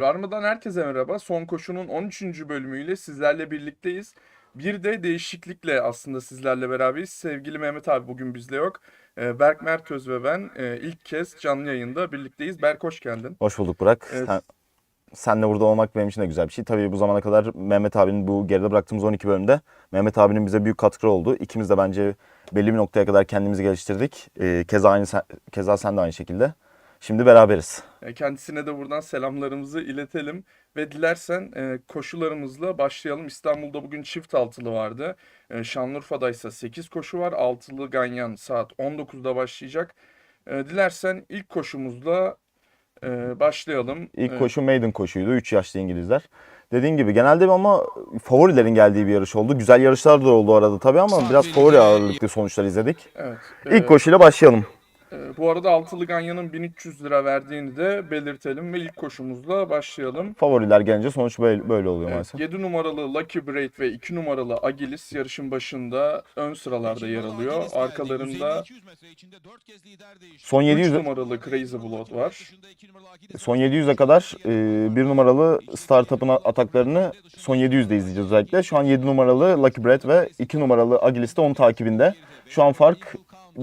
Rarma'dan herkese merhaba. Son koşunun 13. bölümüyle sizlerle birlikteyiz. Bir de değişiklikle aslında sizlerle beraberiz. Sevgili Mehmet abi bugün bizde yok. Ee, Berk Mertöz ve ben e, ilk kez canlı yayında birlikteyiz. Berk hoş geldin. Hoş bulduk Burak. Evet. Sen, senle burada olmak benim için de güzel bir şey. Tabii bu zamana kadar Mehmet abinin bu geride bıraktığımız 12 bölümde Mehmet abinin bize büyük katkıları oldu. İkimiz de bence belli bir noktaya kadar kendimizi geliştirdik. Ee, keza aynı keza sen de aynı şekilde. Şimdi beraberiz. E, Kendisine de buradan selamlarımızı iletelim. Ve dilersen e, koşularımızla başlayalım. İstanbul'da bugün çift altılı vardı. E, Şanlıurfa'da ise 8 koşu var. Altılı Ganyan saat 19'da başlayacak. Dilersen ilk koşumuzla başlayalım. İlk koşu maiden koşuydu. 3 yaşlı İngilizler. Dediğin gibi genelde ama favorilerin geldiği bir yarış oldu. Güzel yarışlar da oldu arada tabii ama biraz favori ağırlıklı sonuçlar izledik. Evet. İlk koşuyla başlayalım. E, bu arada altılı Ganyan'ın 1300 lira verdiğini de belirtelim ve ilk koşumuzla başlayalım. Favoriler gelince sonuç böyle, böyle oluyor Evet, maalesef. 7 numaralı Lucky Braid ve 2 numaralı Agilis yarışın başında ön sıralarda yer alıyor. Arkalarında Son 3 700 numaralı Crazy Blood var. Son 700'e kadar e, bir numaralı startup'ın ataklarını son 700'de izleyeceğiz özellikle. Şu an 7 numaralı Lucky Bread ve 2 numaralı Agilis de onun takibinde. Şu an fark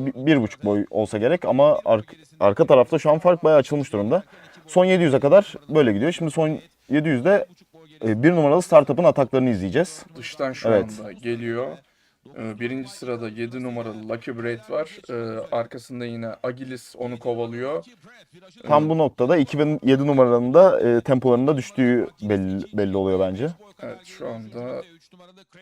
bir buçuk boy olsa gerek ama ar- arka tarafta şu an fark bayağı açılmış durumda. Son 700'e kadar böyle gidiyor. Şimdi son 700'de e, bir numaralı startup'ın ataklarını izleyeceğiz. Dıştan şu Evet. anda geliyor. Ee, Birinci sırada 7 numaralı Lucky Braid var. Ee, Arkasında yine Agilis onu kovalıyor. Tam bu noktada 2007 numaranın da e, tempolarında düştüğü belli, belli oluyor bence. Evet şu anda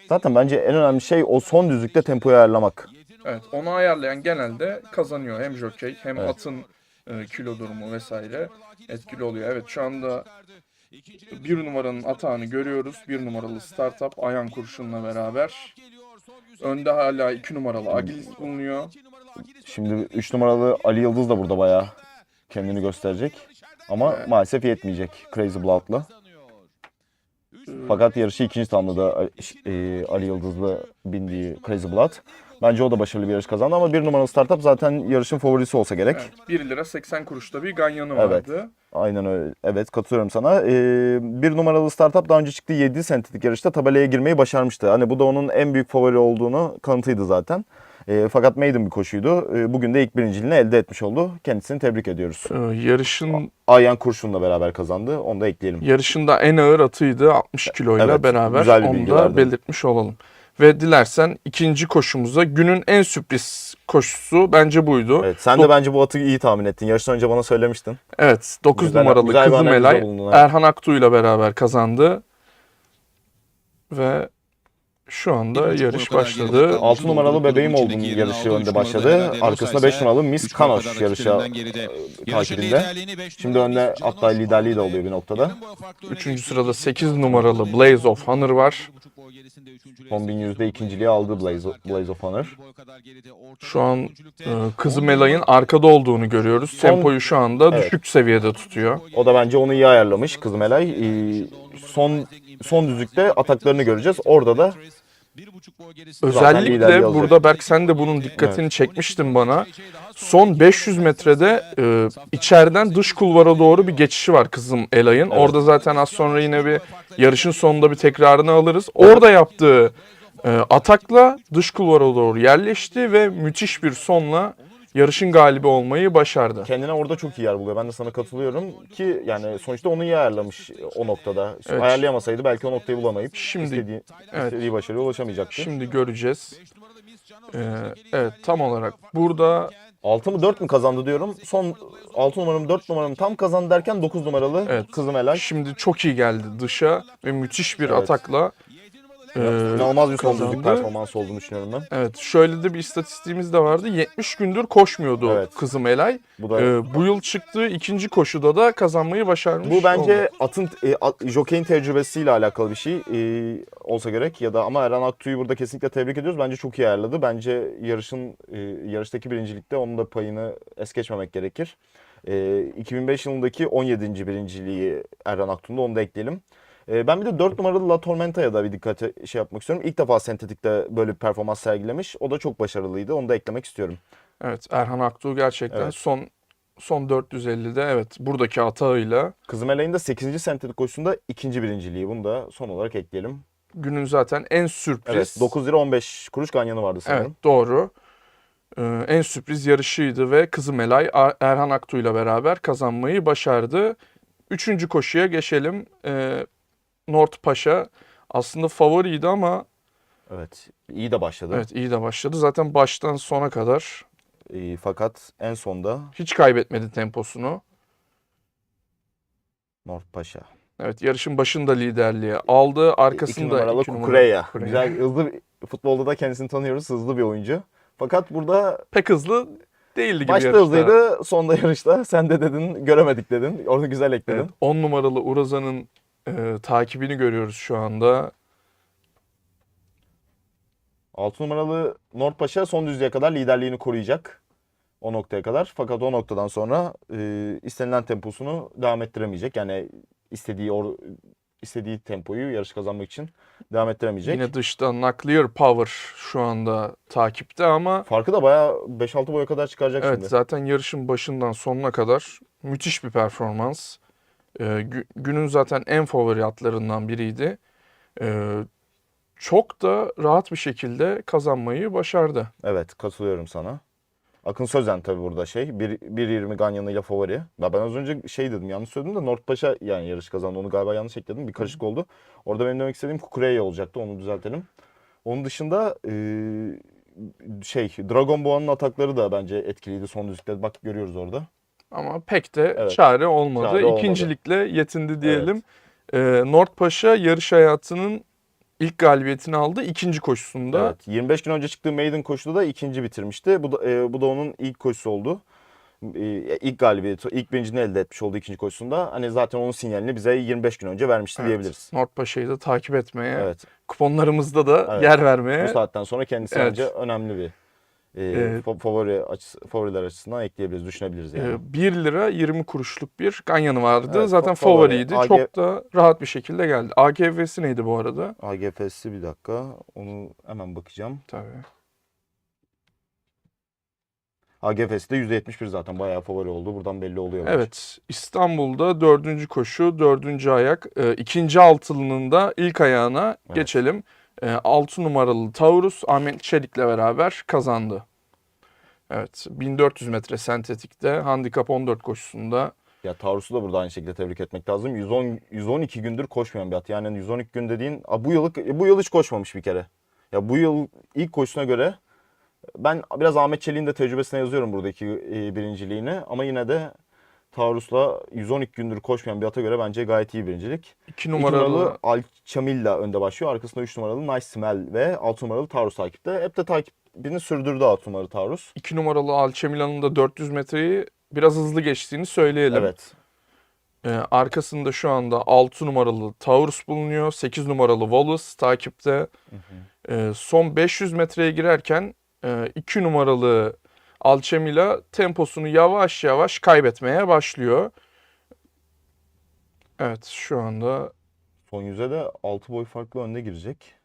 Zaten bence en önemli şey o son düzlükte tempoyu ayarlamak. Evet onu ayarlayan genelde kazanıyor. Hem jockey hem Evet. atın e, kilo durumu vesaire etkili oluyor. Evet şu anda bir numaranın atağını görüyoruz. Bir numaralı startup Ayan Kurşun'la beraber. Önde hala iki numaralı Agilis bulunuyor. Şimdi 3 numaralı Ali Yıldız da burada bayağı kendini gösterecek. Ama Evet. maalesef yetmeyecek Crazy Blood'la. Fakat yarışı ikinci tamamladı e, Ali Yıldız'la bindiği Crazy Blood. Bence o da başarılı bir yarış kazandı ama bir numaralı startup zaten yarışın favorisi olsa gerek. Evet, 1 lira 80 kuruşta bir ganyanı Evet. vardı. Aynen öyle. Evet katılıyorum sana. Ee, bir numaralı startup daha önce çıktığı 7 sentetik yarışta tabelaya girmeyi başarmıştı. Hani bu da onun en büyük favori olduğunu kanıtıydı zaten. Ee, fakat maiden bir koşuydu. Ee, bugün de ilk birinciliğini elde etmiş oldu. Kendisini tebrik ediyoruz. Ee, yarışın Ayhan Kurşun'la beraber kazandı. Onu da ekleyelim. yarışında en ağır atıydı 60 kiloyla Evet, beraber güzel bir onu bilgi da verdin. belirtmiş olalım. Ve dilersen ikinci koşumuza günün en sürpriz koşusu bence buydu. Evet, sen de bence bu atı iyi tahmin ettin. Yarıştan önce bana söylemiştin. Evet 9 Güzel- numaralı güzel bir Kızım analizde Elay bulundun, evet. Erhan Aktu ile beraber kazandı. Ve şu anda yarış başladı. 6 numaralı bebeğim oldum yarışı önde başladı. Arkasında 5 numaralı Miss Kanoş yarışa e, takibinde. Şimdi önde hatta liderliği de oluyor bir noktada. Üçüncü sırada 8 numaralı Blaze of Honor var. Son 1100'de ikinciliği aldı Blaze, Blaze of Honor. Şu an e, Kızım Elay'ın arkada olduğunu görüyoruz. Son- Tempoyu şu anda Evet. düşük seviyede tutuyor. O da bence onu iyi ayarlamış Kızım Elay. Ee, son son düzlükte ataklarını göreceğiz. Orada da Özellikle burada Berk sen de bunun dikkatini çekmiştin bana. Son 500 metrede e, içeriden dış kulvara doğru bir geçişi var kızım Elay'ın. Orada zaten az sonra yine bir yarışın sonunda bir tekrarını alırız. Orada yaptığı e, atakla dış kulvara doğru yerleşti ve müthiş bir sonla yarışın galibi olmayı başardı. kendine orada çok iyi yer buluyor. Ben de sana katılıyorum ki yani sonuçta onu iyi ayarlamış o noktada. Evet. Ayarlayamasaydı belki o noktayı bulamayıp Şimdi- istediği, evet. istediği başarıya ulaşamayacaktı. Şimdi göreceğiz. E, evet tam olarak burada 6 mı 4 mü kazandı diyorum. Son 6 numaram 4 numaram tam kazandı derken 9 numaralı Evet. Kızım Elay. şimdi çok iyi geldi dışa ve müthiş bir Evet. atakla e, İnanılmaz bir kazandı. düzlük performansı olduğunu düşünüyorum ben. Evet şöyle de bir istatistiğimiz de vardı. 70 gündür koşmuyordu Evet. kızım Elay. Bu da Ee, bu yıl çıktığı ikinci koşuda da kazanmayı başarmış. Bu bence oldu. atın e, at, jockey'in tecrübesiyle alakalı bir şey e, olsa gerek ya da ama Erhan Aktu'yu burada kesinlikle tebrik ediyoruz. Bence çok iyi ayarladı. Bence yarışın e, yarıştaki birincilikte onun da payını es geçmemek gerekir. E, 2005 yılındaki 17. birinciliği Erhan Aktu'nda onu da ekleyelim. E, ben bir de 4 numaralı La Tormenta'ya da bir dikkat şey yapmak istiyorum. İlk defa sentetikte böyle bir performans sergilemiş. O da çok başarılıydı. Onu da eklemek istiyorum. Evet Erhan Aktuğ gerçekten Evet. son Son 450'de evet buradaki atağıyla Kızım Elay'ın da 8. sentetik koşusunda ikinci birinciliği. Bunu da son olarak ekleyelim. günün zaten en sürpriz. Evet 9 lira 15 kuruş ganyanı vardı sanırım. Evet doğru. Ee, en sürpriz yarışıydı ve Kızımelay Erhan Aktu ile beraber kazanmayı başardı. Üçüncü koşuya geçelim. Ee, Nort Paşa aslında favoriydi ama Evet. iyi de başladı. evet iyi de başladı. Zaten baştan sona kadar Ee, fakat en sonda hiç kaybetmedi temposunu. North Paşa. Evet yarışın başında liderliği aldı. İki Arkasında numaralı iki numaralı Kukureya. Kukureya. Güzel hızlı bir- futbolda da kendisini tanıyoruz. Hızlı bir oyuncu. Fakat burada Pek hızlı değildi gibi başta yarışta. hızlıydı, sonda yarışta. Sen de dedin, göremedik dedin. Onu güzel ekledin. Evet, 10 numaralı Uraza'nın e, takibini görüyoruz şu anda. 6 numaralı North Paşa son düzlüğe kadar liderliğini koruyacak. O noktaya kadar. Fakat o noktadan sonra e, istenilen temposunu devam ettiremeyecek. Yani istediği or, istediği tempoyu yarış kazanmak için devam ettiremeyecek. Yine dışta Nuclear Power şu anda takipte ama Farkı da bayağı 5-6 boya kadar çıkaracak evet şimdi. zaten yarışın başından sonuna kadar müthiş bir performans. E, gü- günün zaten en favori atlarından biriydi. E, çok da rahat bir şekilde kazanmayı başardı. Evet katılıyorum sana. Akın Sözen tabii burada şey. bir- 1.20 Ganyan'ıyla favori. Ya ben az önce şey dedim yanlış söyledim de North Paşa yani yarış kazandı. Onu galiba yanlış ekledim. Bir karışık oldu. Orada benim demek istediğim Kukureya olacaktı. Onu düzeltelim. Onun dışında eee, şey Dragon Boğa'nın atakları da bence etkiliydi son düzlükte. Bak görüyoruz orada. Ama pek de Evet. çare olmadı. Çare olmadı. İkincilikle yetindi diyelim. E, Nort Paşa yarış hayatının ilk galibiyetini aldı ikinci koşusunda. Evet. 25 gün önce çıktığı maiden koşuda da ikinci bitirmişti. Bu da, e, bu da onun ilk koşusu oldu. E, ilk galibiyeti, ilk birincini elde etmiş oldu ikinci koşusunda. Hani zaten onun sinyalini bize 25 gün önce vermişti Evet. diyebiliriz. Nort Paşa'yı da takip etmeye, Evet. kuponlarımızda da Evet. yer Bu vermeye. saatten sonra kendisi Evet. bence önemli bir e, favori açısı, favoriler açısından ekleyebiliriz, düşünebiliriz yani. Ee, 1 lira 20 kuruşluk bir ganyanı vardı. Evet, Zaten fa- favori. favoriydi. AG Çok da rahat bir şekilde geldi. AGF'si neydi bu arada? AGF'si bir dakika. Onu hemen bakacağım. Tabii. AGF'si de %71 zaten bayağı favori oldu. Buradan belli oluyor. Evet. İstanbul'da dördüncü koşu, dördüncü ayak. Ee, ikinci altılının da ilk ayağına Evet. geçelim. Ee, 6 numaralı Taurus Ahmet Çelik'le beraber kazandı. Evet. 1400 metre sentetikte handikap 14 koşusunda Ya Taurus'u da burada aynı şekilde tebrik etmek lazım. 110 112 gündür koşmayan bir at. Yani 112 gün dediğin a, bu yıl bu yıl hiç koşmamış bir kere. Ya bu yıl ilk koşusuna göre ben biraz Ahmet Çelik'in de tecrübesine yazıyorum buradaki e, birinciliğini ama yine de Taurus'la 112 gündür koşmayan bir ata göre bence gayet iyi birincilik. 2 2 numaralı, numaralı Alcamilla önde başlıyor. Arkasında 3 numaralı Nice Smell ve 6 numaralı Taurus takipte. Hep de takibini sürdürdü 6 numaralı Taurus. 2 numaralı Alçemilan'ın da 400 metreyi biraz hızlı geçtiğini söyleyelim. Evet. Ee, arkasında şu anda 6 numaralı Taurus bulunuyor. 8 numaralı Wallace takipte. Ee, son 500 metreye girerken 2 numaralı Alçemila temposunu yavaş yavaş kaybetmeye başlıyor. Evet şu anda Son yüze de 6 boy farklı önde girecek.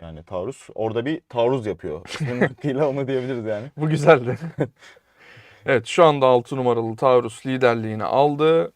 Yani Taurus. Orada bir taarruz yapıyor. Hakkıyla onu diyebiliriz yani. bu güzeldi. evet şu anda 6 numaralı Taurus liderliğini aldı.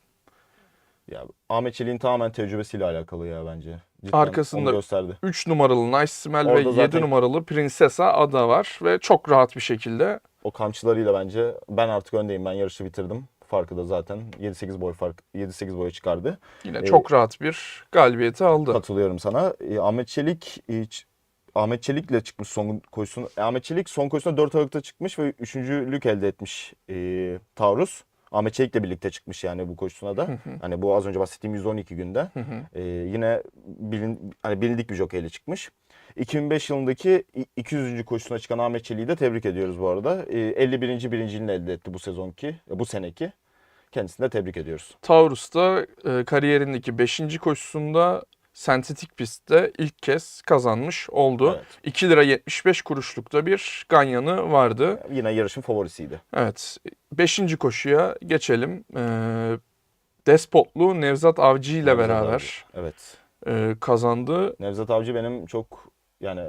Ya Ahmet Çelik'in tamamen tecrübesiyle alakalı ya bence. Cidden Arkasında- gösterdi. 3 numaralı Nice Smell ve Orada 7 zaten- numaralı Princesa Ada var ve çok rahat bir şekilde O kamçılarıyla bence ben artık öndeyim. Ben yarışı bitirdim. Farkı da zaten 7-8 boy fark 7-8 boya çıkardı. yine Ee, çok rahat bir galibiyeti aldı. Katılıyorum sana. Ee, Ahmet Çelik hiç Ahmet Çelik'le çıkmış son koşusuna. E, Ahmet Çelik son koşusuna 4 Aralık'ta çıkmış ve üçüncülük elde etmiş e, Taurus. Ahmet Çelik'le birlikte çıkmış yani bu koşusuna da. hani bu az önce bahsettiğim 112 günde. Ee, yine bilin, hani bilindik bir jokeyle çıkmış. 2005 yılındaki i- 200. koşusuna çıkan Ahmet Çelik'i de tebrik ediyoruz bu arada. Ee, 51. birinciliğini elde etti bu sezonki, bu seneki. Kendisini de tebrik ediyoruz. Taurus da e, kariyerindeki 5. koşusunda sentetik pistte ilk kez kazanmış oldu. Evet. 2 lira 75 kuruşlukta bir ganyanı vardı. Yine yarışın favorisiydi. Evet. 5. koşuya geçelim. Ee, Despotlu Nevzat Avcı ile Nevzat beraber Evet. e, kazandı. Nevzat Avcı benim çok yani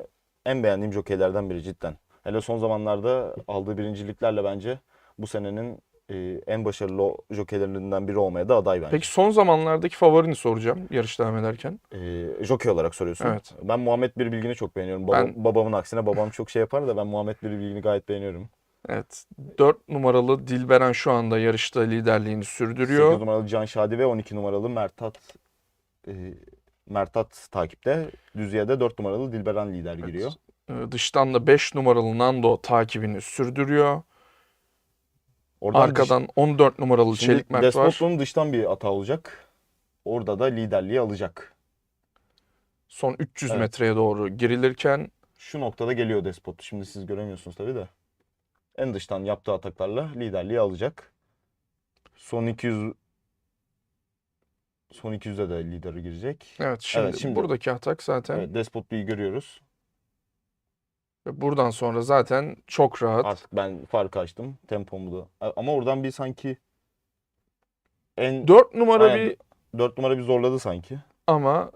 en beğendiğim jokeylerden biri cidden. Hele son zamanlarda aldığı birinciliklerle bence bu senenin e, en başarılı jokeylerinden biri olmaya da aday bence. Peki son zamanlardaki favorini soracağım yarış devam ederken. E, jokey olarak soruyorsun. Evet. Ben Muhammed Bir Bilgin'i çok beğeniyorum. Baba- Ben- Babamın aksine babam çok şey yapar da ben Muhammed Bir Bilgin'i gayet beğeniyorum. Evet. 4 numaralı Dilberen şu anda yarışta liderliğini 8 sürdürüyor. numaralı Can Şadi ve 12 numaralı Mertat e, Mertat takipte. Düzye'de 4 numaralı Dilberan lider giriyor. Ee, Dıştan da 5 numaralı Nando takibini sürdürüyor. Oradan dış- Arkadan 14 numaralı Şimdi Çelik Mert var. Despotlu'nun dıştan bir hata olacak. Orada da liderliği alacak. Son 300 Evet. metreye doğru girilirken Şu noktada geliyor Despot. Şimdi siz göremiyorsunuz tabii de. En dıştan yaptığı ataklarla liderliği alacak. Son 200 son 200'de de lideri girecek. evet şimdi, Evet, şimdi- buradaki atak zaten Evet, Despotlu'yu görüyoruz. ve buradan sonra zaten çok rahat. Artık ben farkı açtım. Tempomu da. Ama oradan bir sanki en 4 numara Aynen, bir 4 numara bir zorladı sanki. ama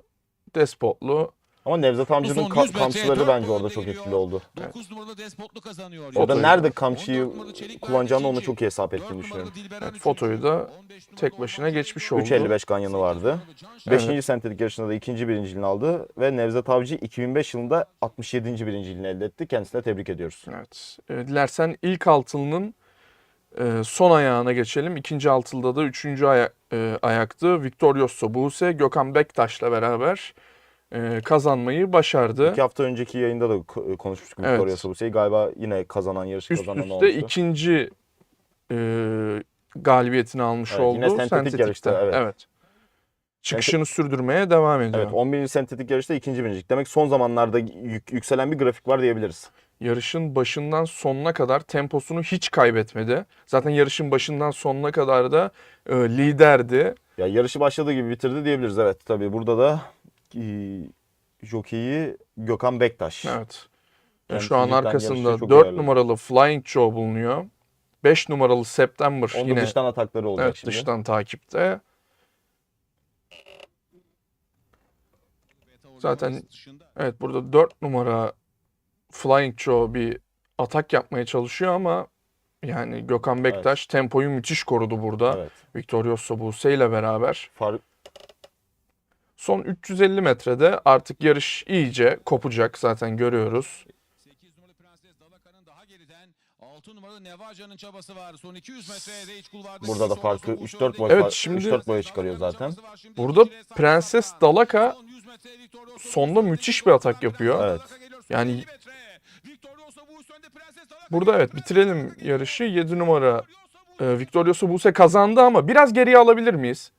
Despotlu Ama Nevzat amcanın ka- 100 metreye kamçıları bence orada çok etkili oldu. 9 numaralı Despotlu kazanıyor. Orada Fotoyu- nerede kamçıyı 14 numaralı Çelik kullanacağını onu çok iyi hesap 4 ettiğini düşünüyorum. Evet, fotoyu da 15 numaralı tek başına geçmiş oldu. 3.55 ganyanı vardı. Evet. 5. sentetik yarışında da ikinci birinciliğini aldı ve Nevzat Avcı 2005 yılında 67. birinciliğini elde etti. Kendisine tebrik ediyoruz. Evet. E, dilersen ilk altılının e, son ayağına geçelim. İkinci altılda da üçüncü aya- e, ayaktı. Victorioso Buse, Gökhan Bektaş'la beraber e, kazanmayı başardı. İki hafta önceki yayında da ko- konuşmuştuk Evet. Victoria Sabuse'yi. Galiba yine kazanan, yarışı Üst kazanan üste olmuştu. ikinci e, galibiyetini almış Evet, oldu. yine sentetik sentetikte. yarışta, evet. Çıkışını sürdürmeye devam ediyor. Evet 11. sentetik yarışta ikinci birincilik. Demek son zamanlarda yük- yükselen bir grafik var diyebiliriz. Yarışın başından sonuna kadar temposunu hiç kaybetmedi. Zaten yarışın başından sonuna kadar da e, liderdi. Ya yarışı başladığı gibi bitirdi diyebiliriz. Evet tabii burada da e, jokeyi Gökhan Bektaş. Evet. Kendisi Şu an arkasında yarışı çok 4 ilerledi. numaralı Flying Joe bulunuyor. 5 numaralı September Onun yine dıştan atakları olacak evet, şimdi. dıştan takipte. Zaten- Evet burada 4 numara Flying Joe bir atak yapmaya çalışıyor ama yani Gökhan Bektaş tempoyu müthiş korudu burada. Evet. Victorioso Buse ile beraber. Far- Son 350 metrede artık yarış iyice kopacak zaten görüyoruz. 8 numaralı Prenses Dalaka'nın daha geriden 6 numaralı Nevaja'nın çabası var. Son 200 metreye de iç kulvarda. Burada da farkı olsun, 3-4 boy, Evet, şimdi- 3-4 boya çıkarıyor zaten. Burada Prenses Dalaka sonda müthiş bir atak yapıyor. Evet. Yani Burada evet bitirelim yarışı. 7 numara e, Victorioso Buse kazandı ama biraz geriye alabilir miyiz?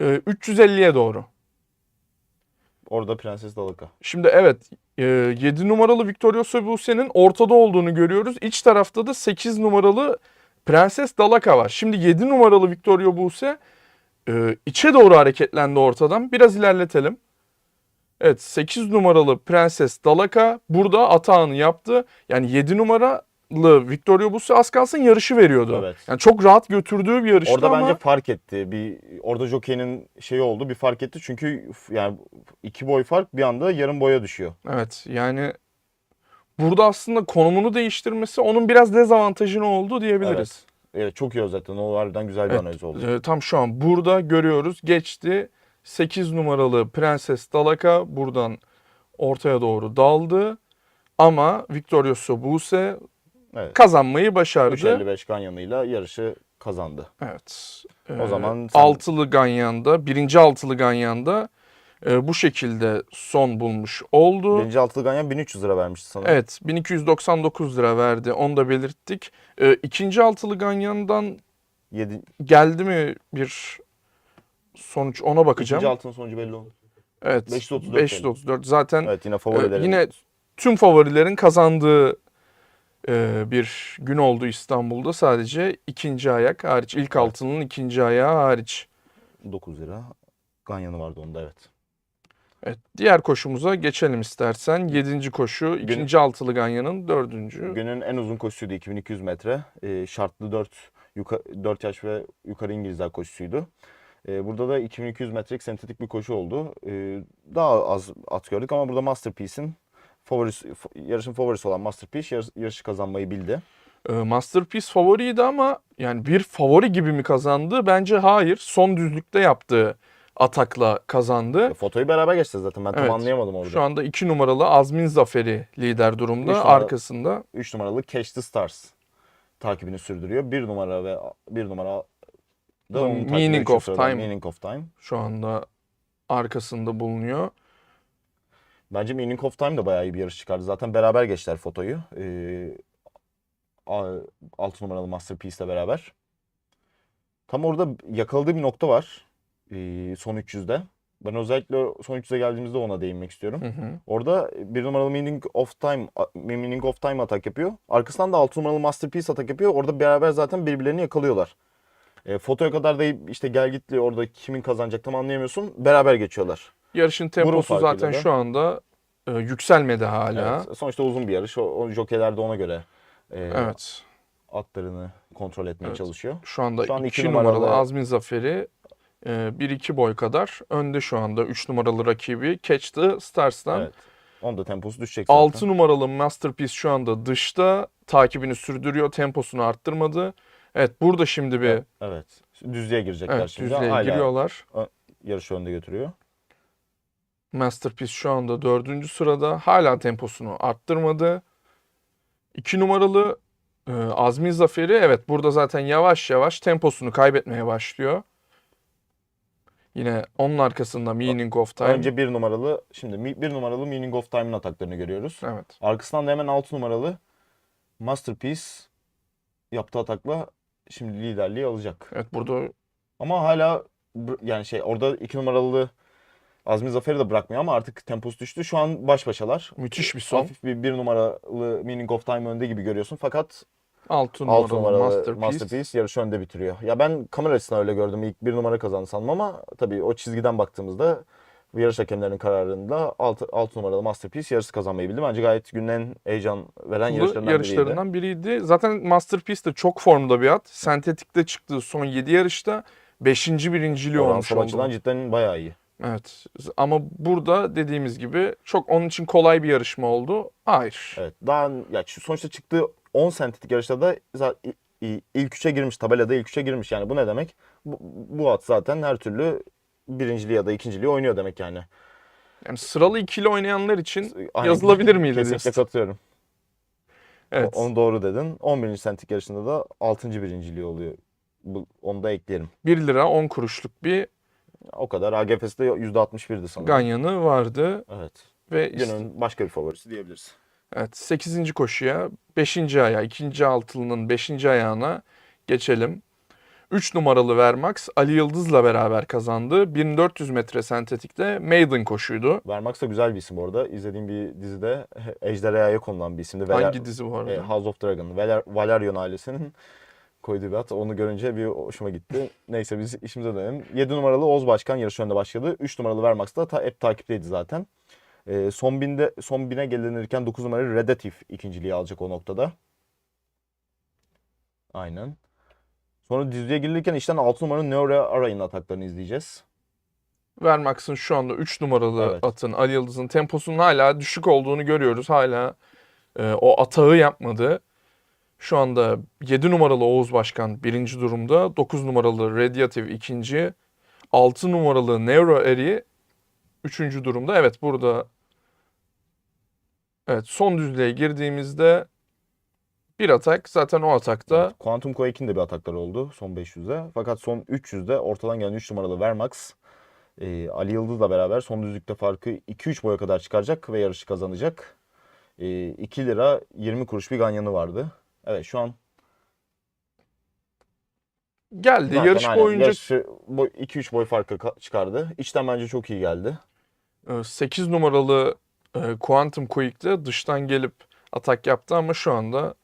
E, 350'ye doğru. Orada Prenses Dalaka. Şimdi evet 7 numaralı Victorioso Buse'nin ortada olduğunu görüyoruz. İç tarafta da 8 numaralı Prenses Dalaka var. Şimdi 7 numaralı Victorio Buse e, içe doğru hareketlendi ortadan. Biraz ilerletelim. Evet 8 numaralı Prenses Dalaka burada atağını yaptı. Yani 7 numaralı Victorio Buse az kalsın yarışı veriyordu. Evet. Yani çok rahat götürdüğü bir yarıştı Orada ama bence fark etti. Bir orada jockey'nin şeyi oldu. Bir fark etti. Çünkü yani iki boy fark bir anda yarım boya düşüyor. Evet yani burada aslında konumunu değiştirmesi onun biraz dezavantajını oldu diyebiliriz. Evet, çok iyi özetten. O harbiden güzel bir Evet. analiz oldu. Ee, tam şu an burada görüyoruz geçti. 8 numaralı Prenses Dalaka buradan ortaya doğru daldı. Ama Victorioso Buse Evet. kazanmayı başardı. 3.55 ganyanıyla yarışı kazandı. Evet. O zaman sen- altılı Ganyan'da, birinci altılı Ganyan'da e, bu şekilde son bulmuş oldu. Birinci altılı ganyan 1300 lira vermişti sana. Evet 1299 lira verdi onu da belirttik. E, ikinci altılı Ganyan'dan 7. geldi mi bir sonuç ona bakacağım. İkinci altının sonucu belli oldu. evet 534 534 zaten Evet yine e, favorilerin. yine tüm favorilerin kazandığı e, bir gün oldu İstanbul'da sadece ikinci ayak hariç ilk altının ikinci ayağı hariç. 9 lira. Ganyanı vardı onda evet. Evet, diğer koşumuza geçelim istersen. Yedinci koşu, ikinci altılı Ganyan'ın dördüncü. Günün en uzun koşusuydu 2200 metre. Ee, şartlı 4 yuka, 4 yaş ve yukarı İngilizler koşusuydu. Ee, burada da 2200 metrelik sentetik bir koşu oldu. Ee, daha az at gördük ama burada Masterpiece'in favorisi, yarışın favorisi olan Masterpiece yarış- yarışı kazanmayı bildi. e, Masterpiece favoriydi ama yani bir favori gibi mi kazandı? Bence hayır. Son düzlükte yaptığı atakla kazandı. E, Fotoyu beraber geçti zaten ben tam Evet. anlayamadım orada. Şu anda 2 numaralı Azmin Zaferi lider durumda. Üç numara- Arkasında 3 numaralı Catch the Stars takibini sürdürüyor. 1 numara ve 1 numara takibini Meaning of Time. Meaning of Time. şu anda arkasında bulunuyor. Bence Meaning of Time da bayağı iyi bir yarış çıkardı. Zaten beraber geçtiler fotoyu. Ee, 6 numaralı Masterpiece ile beraber. Tam orada yakaladığı bir nokta var. ee, son 300'de. Ben özellikle son 300'e geldiğimizde ona değinmek istiyorum. Hı hı. Orada bir numaralı Meaning of Time Meaning of Time atak yapıyor. Arkasından da 6 numaralı Masterpiece atak yapıyor. Orada beraber zaten birbirlerini yakalıyorlar. E, fotoya kadar da işte gel gitli orada kimin kazanacak tam anlayamıyorsun. Beraber geçiyorlar. Yarışın temposu zaten şu anda e, yükselmedi hala. Evet, sonuçta uzun bir yarış. O, o jockeyler de ona göre e, Evet. atlarını kontrol etmeye Evet. çalışıyor. Şu anda Şu an 2 iki numaralı numaralı- Azmin Zaferi 1-2 boy kadar önde şu anda 3 numaralı rakibi Catch the Stars'tan. Evet. Onun da temposu düşecek zaten. 6 numaralı Masterpiece şu anda dışta takibini sürdürüyor, temposunu arttırmadı. Evet burada şimdi bir Evet. Düzlüğe girecekler evet, şimdi. düzlüğe Hala giriyorlar. yarışı önde götürüyor. Masterpiece şu anda dördüncü sırada. Hala temposunu arttırmadı. 2 numaralı e, Azmi Zaferi evet burada zaten yavaş yavaş temposunu kaybetmeye başlıyor. Yine onun arkasında Meaning of Time. Önce bir numaralı, şimdi bir numaralı Meaning of Time'ın ataklarını görüyoruz. Evet. Arkasından da hemen 6 numaralı Masterpiece yaptığı atakla şimdi liderliği alacak. Evet burada Ama hala yani şey orada 2 numaralı Azmi Zafer'i de bırakmıyor ama artık temposu düştü. Şu an baş başalar. müthiş bir son. Hafif bir, bir numaralı Meaning of Time önde gibi görüyorsun. Fakat 6 numaralı, 6 numaralı Masterpiece. Masterpiece. yarışı önde bitiriyor. Ya ben kamera açısından öyle gördüm. İlk bir numara kazandı sandım ama tabii o çizgiden baktığımızda yarış hakemlerinin kararında 6, 6 numaralı Masterpiece yarışı kazanmayı bildi. Bence gayet günün en heyecan veren Bu yarışlarından, biriydi. yarışlarından biriydi. Zaten Masterpiece de çok formda bir at. Sentetik'te çıktığı son 7 yarışta 5. birinciliği olmuş oldu. cidden bayağı iyi. Evet. Ama burada dediğimiz gibi çok onun için kolay bir yarışma oldu. Hayır. Evet. Daha ya sonuçta çıktığı 10 sentetik yarışta da za- i- i- ilk üçe girmiş. Tabelada ilk üçe girmiş. Yani bu ne demek? Bu, bu at zaten her türlü birinciliği ya da ikinciliği oynuyor demek yani. Yani sıralı ikili oynayanlar için Aynen. yazılabilir miydi Kesinlikle diyorsun? katılıyorum. Evet. O- Onu doğru dedin. 11. sentik yarışında da 6. birinciliği oluyor. Bu, onu da ekleyelim. 1 lira 10 kuruşluk bir O kadar. AGF'si de %61'di sanırım. ganyanı vardı Evet. ve Günün başka bir favorisi diyebiliriz. evet 8. koşuya 5. ayağı 2. altılının 5. ayağına geçelim. 3 numaralı Vermax Ali Yıldız'la beraber kazandı. 1400 metre sentetikte maiden koşuydu. Vermax da güzel bir isim bu arada. İzlediğim bir dizide Ejderhaya konulan bir isimdi. Hangi dizi bu arada? e, House of Dragon. Valer, Valerion ailesinin koyduğu bir at. Onu görünce bir hoşuma gitti. Neyse biz işimize dönelim. 7 numaralı Oğuz Başkan yarış önünde başladı. 3 numaralı Vermax da ta, hep takipteydi zaten. E, son binde son bine gelinirken 9 numaralı Redatif ikinciliği alacak o noktada. Aynen. Sonra düzlüğe girilirken işten 6 numaralı Neore Aray'ın ataklarını izleyeceğiz. Vermax'ın şu anda 3 numaralı Evet. atın Ali Yıldız'ın temposunun hala düşük olduğunu görüyoruz. Hala e, o atağı yapmadı. Şu anda 7 numaralı Oğuz Başkan birinci durumda. 9 numaralı Radiative ikinci. 6 numaralı Neuro Eri üçüncü durumda. Evet burada evet son düzlüğe girdiğimizde bir atak. Zaten o atakta Evet, Quantum Quake'in de bir atakları oldu son 500'de. Fakat son 300'de ortadan gelen 3 numaralı Vermax e, Ali Yıldız'la beraber son düzlükte farkı 2-3 boya kadar çıkaracak ve yarışı kazanacak. E, 2 lira 20 kuruş bir ganyanı vardı. Evet şu an geldi. zaten Yarış aynen boyunca yarışı boy- 2-3 boy farkı ka- çıkardı. İçten bence çok iyi geldi. 8 numaralı e, Quantum Quick'te dıştan gelip atak yaptı ama şu anda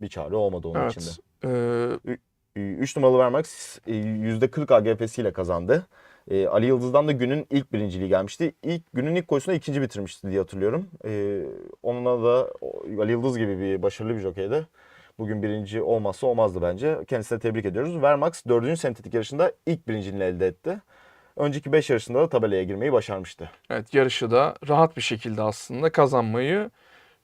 Bir çare olmadı onun içinde. evet e, 3 numaralı Vermax e, %40 AGF'siyle kazandı. E, Ali Yıldız'dan da günün ilk birinciliği gelmişti. İlk günün ilk koşusunda ikinci bitirmişti diye hatırlıyorum. E, onunla da Ali Yıldız gibi bir başarılı bir jokeydi. Bugün birinci olmazsa olmazdı bence. Kendisine tebrik ediyoruz. Vermax 4. sentetik yarışında ilk birinciliğini elde etti. Önceki 5 yarışında da tabelaya girmeyi başarmıştı. evet yarışı da rahat bir şekilde aslında kazanmayı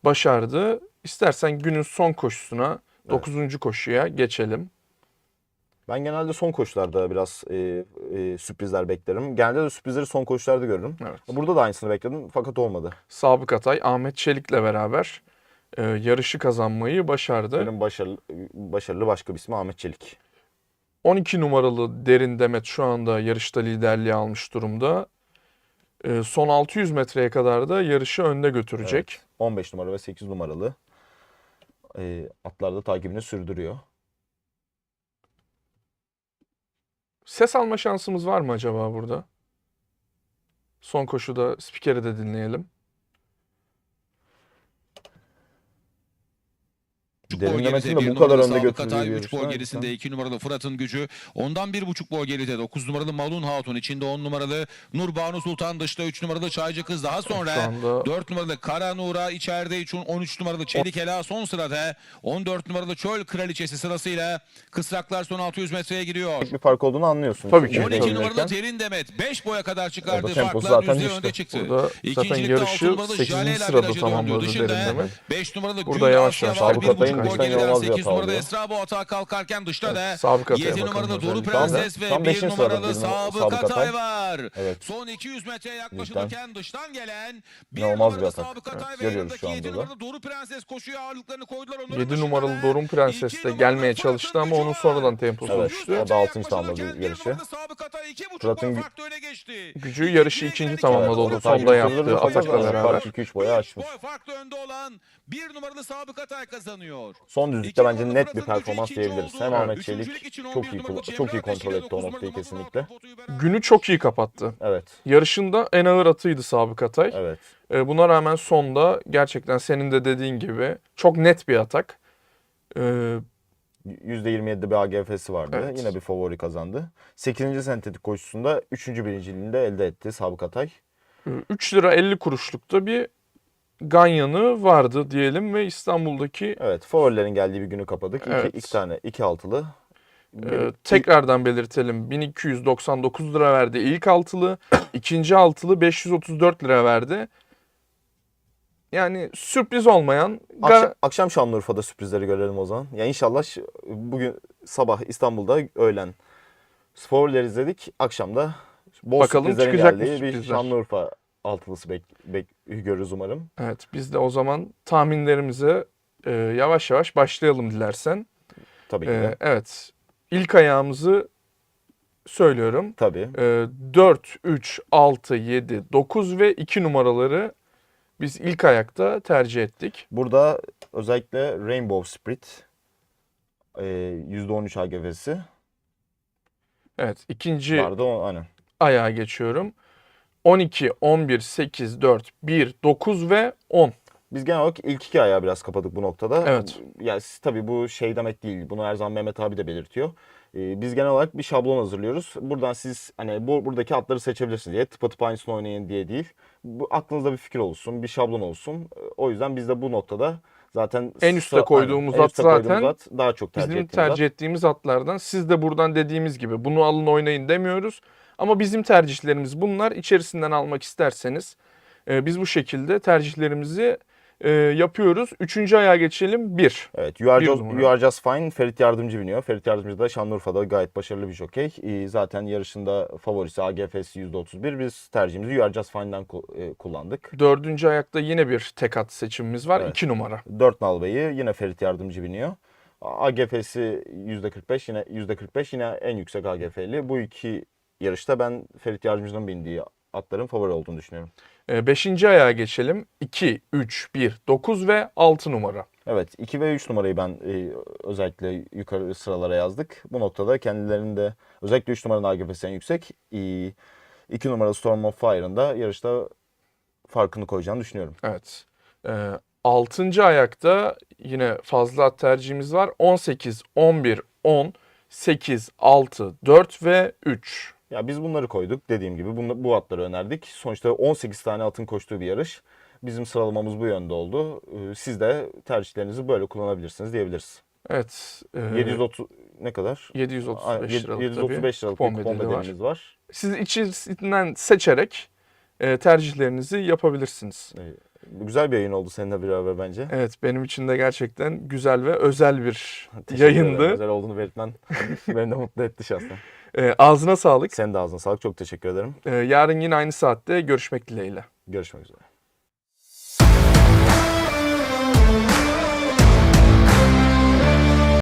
başardı. İstersen günün son koşusuna, 9. koşuya geçelim. Ben genelde son koşularda biraz e, e, sürprizler beklerim. Genelde de sürprizleri son koşularda görürüm. Evet. Burada da aynısını bekledim fakat olmadı. Sabık Atay Ahmet Çelik'le beraber e, yarışı kazanmayı başardı. Benim başarılı, başarılı başka bir ismi Ahmet Çelik. 12 numaralı Derin Demet şu anda yarışta liderliği almış durumda. E, son 600 metreye kadar da yarışı önde götürecek. 15 numara ve 8 numaralı e, atlarda takibini sürdürüyor. Ses alma şansımız var mı acaba burada? Son koşuda spikeri de dinleyelim. Derin boy Demet'in geride, de bir bu kadar numaralı önde Sabık Atay, bir üç boy yarışta gerisinde 2 numaralı Fırat'ın gücü. Ondan 1,5 boy geride 9 numaralı Malun Hatun. içinde 10 numaralı Nurbanu Sultan dışta 3 numaralı Çaycı Kız. Daha sonra anda 4 numaralı Kara Nura içeride için 13 numaralı Çelik Ela son sırada 14 numaralı Çöl Kraliçesi sırasıyla Kısraklar son 600 metreye giriyor. bir fark olduğunu anlıyorsun. Tabii ki. Çünkü 12 Tabii. numaralı. Derin Demet 5 boya kadar çıkardı. Farklar zaten yüzde düştü. önde çıktı. Burada zaten İkincilikte yarışı altı numaralı 8. Jale ile sırada tamamladı Dışında Derin Demet. 5 numaralı Burada Gül yavaş Asya yavaş 1,5 Atay'ın boy dıştan geriden bir 8 hata numarada. Esra bu atağa kalkarken dışta da Sabık Atay'a 7 bakalım numaralı Duru. Prenses ve 1 beşinci sırada numaralı bir numara- Sabık Sabık Atay Atay. var. Evet. Son 200 metreye yaklaşılırken dıştan gelen 1 İnanılmaz bir numaralı atak. Sabık Atay Evet, ve görüyoruz yanındaki şu anda 7 da. numaralı Duru Prenses koşuya ağırlıklarını koydular. Onların 7 dışında numaralı da Dorun Prenses iki de numaralı gelmeye Fırat'ın çalıştı ama gücü onun var. sonradan temposu Evet. düştü. O da altıncı tamamladı yarışı. bir numaralı Sabık Atay 2,5 Fırat'ın boy gü- farklı öne geçti. Gücü yarışı ikinci tamamladı. O da Evet, sonda takip yaptığı ediyoruz. atakla Fark beraber. 2-3 boya açmış. Boy farklı önde olan bir numaralı Sabık Atay kazanıyor. Son düzlükte bence net bir performans diyebiliriz. Hem Ahmet Çelik çok 11 iyi çok iyi kontrol etti o noktayı kesinlikle. Günü çok iyi kapattı. Evet. Yarışında en ağır atıydı Sabık Atay. Evet. E, buna rağmen sonda gerçekten senin de dediğin gibi çok net bir atak. E, %27'de bir AGF'si vardı. Evet. Yine bir favori kazandı. 8. sentetik koşusunda 3. birinciliğini de elde etti Sabık Atay. 3 lira 50 kuruşlukta bir ganyanı vardı diyelim ve İstanbul'daki Evet, favorilerin geldiği bir günü kapadık. Evet. İki, iki tane, iki altılı. e, tekrardan belirtelim 1299 lira verdi ilk altılı, ikinci altılı 534 lira verdi. Yani sürpriz olmayan ga- Akşam, akşam Şanlıurfa'da sürprizleri görelim o zaman. Ya inşallah ş- bugün sabah İstanbul'da öğlen favorileri izledik. Akşam da bol Bakalım sürprizlerin çıkacak mı geldiği bir sürprizler? Şanlıurfa altılısı bek, bek, görürüz umarım. Evet biz de o zaman tahminlerimize e, yavaş yavaş başlayalım dilersen. Tabii ki E, evet ilk ayağımızı söylüyorum. Tabii. E, 4, 3, 6, 7, 9 ve 2 numaraları biz ilk ayakta tercih ettik. Burada özellikle Rainbow Spirit e, %13 AGF'si Evet ikinci vardı. O, aynen. ayağa geçiyorum. 12, 11, 8, 4, 1, 9 ve 10. Biz genel olarak ilk iki ayağı biraz kapadık bu noktada. Evet. Ya siz tabii bu şey demek değil. Bunu her zaman Mehmet abi de belirtiyor. Ee, biz genel olarak bir şablon hazırlıyoruz. Buradan siz hani bu, buradaki atları seçebilirsiniz diye. Tıpatıp aynısını oynayın diye değil. Bu aklınızda bir fikir olsun, bir şablon olsun. Ee, O yüzden biz de bu noktada zaten En üste koyduğumuz en at üste koyduğumuz zaten at daha çok tercih Bizim tercih at. ettiğimiz atlardan siz de buradan dediğimiz gibi bunu alın oynayın demiyoruz. Ama bizim tercihlerimiz bunlar. İçerisinden almak isterseniz e, biz bu şekilde tercihlerimizi e, yapıyoruz. Üçüncü ayağa geçelim. Bir. Evet, you are, Bir just, you are just fine. Ferit Yardımcı biniyor. Ferit Yardımcı da Şanlıurfa'da gayet başarılı bir jokey. Ee, zaten yarışında favorisi AGF'si %31. Biz tercihimizi you are just fine'dan e, kullandık. Dördüncü ayakta yine bir tek at seçimimiz var. Evet. İki numara. 4 nalbayı yine Ferit Yardımcı biniyor. AGF'si %45 yine %45 yine en yüksek AGF'li. Bu iki yarışta ben Ferit Yardımcı'nın bindiği atların favori olduğunu düşünüyorum. E, beşinci ayağa geçelim. 2, 3, 1, 9 ve 6 numara. Evet 2 ve 3 numarayı ben e, özellikle yukarı sıralara yazdık. Bu noktada kendilerinde özellikle 3 numaranın AGF'si en yüksek. 2 numara Storm of Fire'ın da yarışta farkını koyacağını düşünüyorum. Evet. E, altıncı ayakta yine fazla at tercihimiz var. 18, 11, 10, 8, 6, 4 ve 3. Ya biz bunları koyduk dediğim gibi bunu, bu atları önerdik. Sonuçta 18 tane atın koştuğu bir yarış. Bizim sıralamamız bu yönde oldu. Ee, Siz de tercihlerinizi böyle kullanabilirsiniz diyebiliriz. Evet. e, 730 ne kadar? 735 Ay, yedi- liralık 735 tabii liralık kupon bir kupon bedeli var. bedelimiz var. Siz içerisinden seçerek e, tercihlerinizi yapabilirsiniz. Ee, Güzel bir yayın oldu seninle beraber bence. Evet benim için de gerçekten güzel ve özel bir Teşekkür ederim. yayındı. Özel olduğunu belirtmen beni de mutlu etti şahsen. Ee, ağzına sağlık. Senin de ağzına sağlık. Çok teşekkür ederim. Ee, yarın yine aynı saatte görüşmek dileğiyle. Görüşmek üzere.